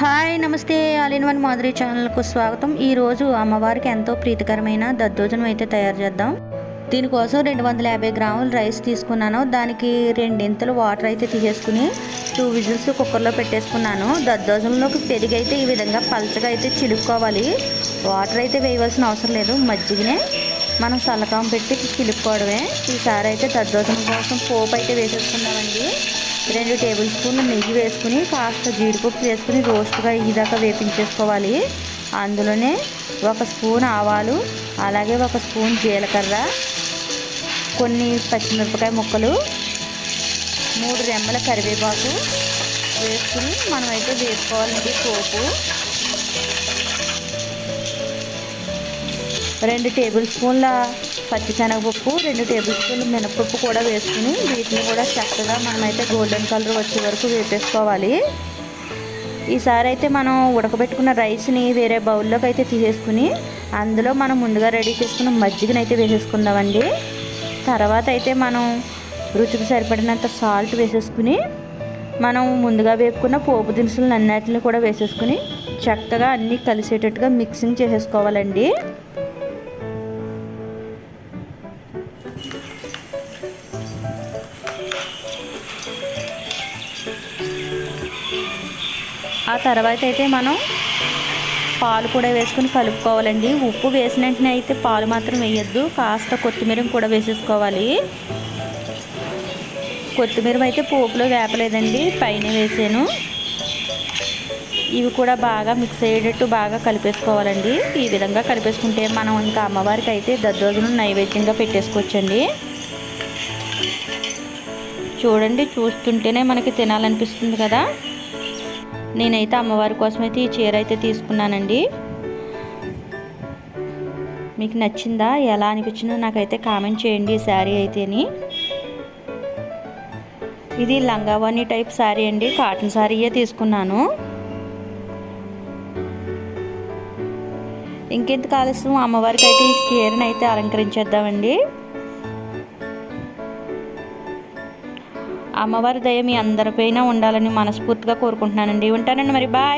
Hi నమస్తే. All in one Madhuri ఛానల్కు స్వాగతం. ఈరోజు అమ్మవారికి ఎంతో ప్రీతికరమైన దద్దోజనం అయితే తయారు చేద్దాం. దీనికోసం రెండు వందల యాభై గ్రాములు రైస్ తీసుకున్నాను. దానికి రెండింతలు వాటర్ అయితే తీసేసుకుని టూ విజిల్స్ కుక్కర్లో పెట్టేసుకున్నాను. దద్దోజనంలోకి పెరిగి అయితే ఈ విధంగా పలచగా అయితే చిలుక్కోవాలి. వాటర్ అయితే వేయవలసిన అవసరం లేదు. మజ్జిగనే మనం సలకం పెట్టి చిలుక్కోవడమే. ఈసారి అయితే దద్దోజనం కోసం పోపు అయితే వేసేసుకున్నామండి రెండు టేబుల్ స్పూన్లు నెయ్యి వేసుకుని కాస్త జీడిపప్పు వేసుకుని రోస్ట్గా ఇదాకా వేపించేసుకోవాలి. అందులోనే ఒక స్పూన్ ఆవాలు అలాగే ఒక స్పూన్ జీలకర్ర కొన్ని పచ్చిమిరపకాయ ముక్కలు మూడు రెమ్మల కరివేపాకు వేసుకుని మనమైతే వేసుకోవాలండి పోపు రెండు టేబుల్ స్పూన్ల పచ్చిశనగపప్పు రెండు టేబుల్ స్పూన్ల మినపప్పు కూడా వేసుకుని వీటిని కూడా చక్కగా మనమైతే గోల్డెన్ కలర్ వచ్చే వరకు వేపేసుకోవాలి. ఈసారి అయితే మనం ఉడకబెట్టుకున్న రైస్ని వేరే బౌల్లోకి అయితే తీసేసుకుని అందులో మనం ముందుగా రెడీ చేసుకున్న మజ్జిగను అయితే వేసేసుకుందామండి. తర్వాత అయితే మనం రుచికి సరిపడినంత సాల్ట్ వేసేసుకుని మనం ముందుగా వేపుకున్న పోపు దినుసులను అన్నిటిని కూడా వేసేసుకుని చక్కగా అన్నీ కలిసేటట్టుగా మిక్సింగ్ చేసేసుకోవాలండి. ఆ తర్వాత అయితే మనం పాలు కూడా వేసుకుని కలుపుకోవాలండి. ఉప్పు వేసిన వెంటనే అయితే పాలు మాత్రం వేయద్దు. కాస్త కొత్తిమీర కూడా వేసేసుకోవాలి. కొత్తిమీర అయితే పోపులో వేపలేదండి. పైన వేసాను. ఇవి కూడా బాగా మిక్స్ అయ్యేటట్టు బాగా కలిపేసుకోవాలండి. ఈ విధంగా కలిపేసుకుంటే మనం ఇంకా అమ్మవారికి అయితే దద్దోజనం నైవేద్యంగా పెట్టేసుకోవచ్చండి. చూడండి చూస్తుంటేనే మనకి తినాలనిపిస్తుంది కదా. నేనైతే అమ్మవారి కోసం అయితే ఈ చీర అయితే తీసుకున్నానండి. మీకు నచ్చిందా? ఎలా అనిపించిందో నాకైతే కామెంట్ చేయండి ఈ శారీ అయితేని. ఇది లంగావాణి టైప్ శారీ అండి. కాటన్ శారీయే తీసుకున్నాను. ఇంకెంత ఆలస్యం? అమ్మవారికి అయితే ఈ చీరను అయితే అలంకరించేద్దామండి. అమ్మవారి దయ మీ అందరిపైన ఉండాలని మనస్ఫూర్తిగా కోరుకుంటున్నానండి. ఉంటానండి మరి. బాయ్.